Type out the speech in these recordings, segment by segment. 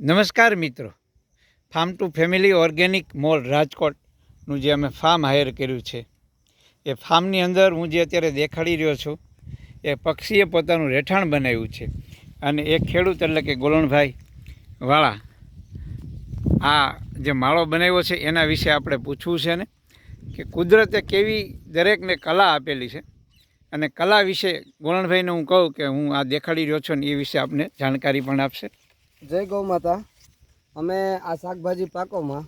નમસ્કાર મિત્રો. Farm to family organic mall રાજકોટનું જે અમે ફાર્મ હાયર કર્યું છે. એ ફાર્મની અંદર હું જે અત્યારે દેખાડી રહ્યો છું, એ પક્ષીએ પોતાનું રહેઠાણ બનાવ્યું છે. અને એ ખેડૂત એટલે કે ગોલણભાઈ વાળા, આ જે માળો બનાવ્યો છે, એના વિશે આપણે પૂછવું છે ને, કે કુદરતે કેવી દરેકને કલા આપેલી છે. અને કલા વિશે ગોલણભાઈને હું કહું કે હું આ દેખાડી રહ્યો છું ને એ વિશે આપને જાણકારી પણ આપશે. જય ગૌ માતા. અમે આ શાકભાજી પાકોમાં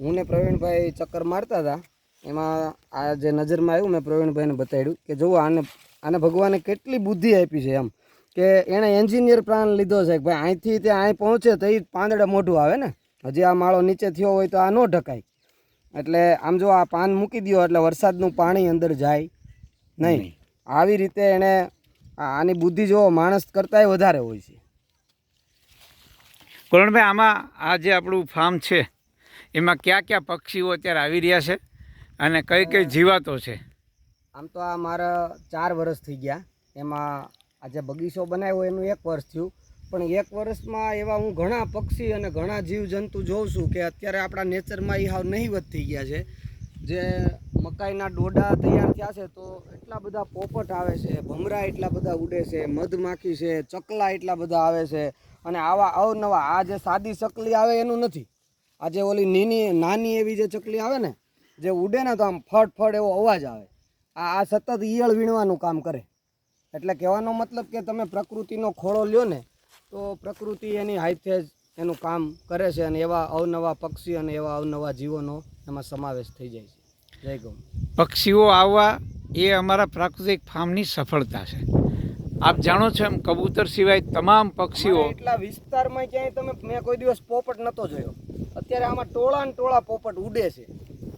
હું ને પ્રવીણભાઈ ચક્કર મારતા હતા. એમાં આ જે નજરમાં આવ્યું મેં પ્રવીણભાઈને બતાવ્યું કે જુઓ આને આને ભગવાને કેટલી બુદ્ધિ આપી છે એમ. કે એણે એન્જિનિયર પ્લાન લીધો છે કે ભાઈ અહીંથી ત્યાં અહીં પહોંચે તો એ પાંદડે મોઢું આવે ને. હજી આ માળો નીચે થયો હોય તો આ ન ઢકાય. એટલે આમ જો આ પાન મૂકી દો એટલે વરસાદનું પાણી અંદર જાય નહીં. આવી રીતે એણે આની બુદ્ધિ જો માણસ કરતાંય વધારે હોય છે. કરુણભાઈ આમાં આ જે આપણું ફાર્મ છે એમાં કયા કયા પક્ષીઓ અત્યારે આવી રહ્યા છે અને કઈ કઈ જીવાતો છે? આમ તો આ મારા ચાર વર્ષ થઈ ગયા. એમાં આ જે બગીચો બનાવ્યો એનું એક વર્ષ થયું. પણ એક વર્ષમાં એવા હું ઘણા પક્ષી અને ઘણા જીવજંતુ જોઉં છું કે અત્યારે આપણા નેચરમાં એ હાવ નહીવત થઈ ગયા છે. જે મકાઈના ડોડા તૈયાર થયા છે, તો એટલા બધા પોપટ આવે છે ભમરા એટલા બધા ઉડે છે, મધમાખી છે, ચકલા એટલા બધા આવે છે, અને આવા અવનવા આ જે સાદી ચકલી આવે એનું નથી. આ જે ઓલી નીની, નાની એવી જે ચકલી આવે ને, જે ઉડે ને તો આમ ફટ ફટ એવો અવાજ આવે. આ આ સતત ઈયળ વીણવાનું કામ કરે. એટલે કહેવાનો મતલબ કે તમે પ્રકૃતિનો ખોળો લ્યો ને, તો પ્રકૃતિ એની જ એનું કામ કરે છે, અને એવા અવનવા પક્ષી અને એવા અવનવા જીવોનો એમાં સમાવેશ થઈ જાય છે. પક્ષીઓ આવવા એ અમારા પ્રાકૃતિક ફાર્મની સફળતા છે. આપ જાણો છો એમ કબૂતર સિવાય તમામ પક્ષીઓ એટલા વિસ્તારમાં ક્યાંય તમે મેં કોઈ દિવસ પોપટ નહોતો જોયો. અત્યારે આમાં ટોળા ને ટોળા પોપટ ઉડે છે.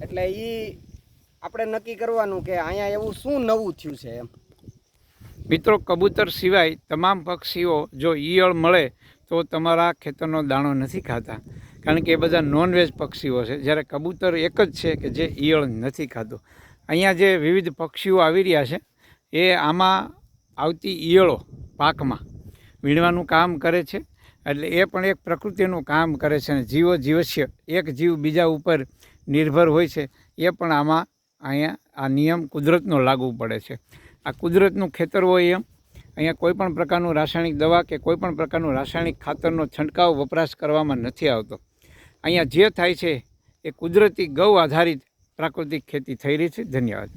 એટલે એ આપણે નક્કી કરવાનું કે અહીંયા એવું શું નવું થયું છે એમ. મિત્રો કબૂતર સિવાય તમામ પક્ષીઓ જો ઈયળ મળે તો તમારા ખેતરનો દાણો નથી ખાતા. કારણ કે એ બધા નોનવેજ પક્ષીઓ છે. જ્યારે કબૂતર એક જ છે કે જે ઈયળ નથી ખાતો. અહીંયા જે વિવિધ પક્ષીઓ આવી રહ્યા છે, એ આમાં આવતી ઈયળો પાકમાં વીણવાનું કામ કરે છે. એટલે એ પણ એક પ્રકૃતિનું કામ કરે છે અને જીવો જીવસ્ય, એક જીવ બીજા ઉપર નિર્ભર હોય છે, એ પણ આમાં અહીંયા આ નિયમ કુદરતનો લાગુ પડે છે. આ કુદરતનું ખેતર હોય એમ અહીંયા કોઈ પણ પ્રકારનું રાસાયણિક દવા કે કોઈ પણ પ્રકારનું રાસાયણિક ખાતરનો છંટકાવ વપરાશ કરવામાં નથી આવતો. અહીંયા જે થાય છે એ કુદરતી ગૌ આધારિત પ્રાકૃતિક ખેતી થઈ રહી છે. ધન્યવાદ.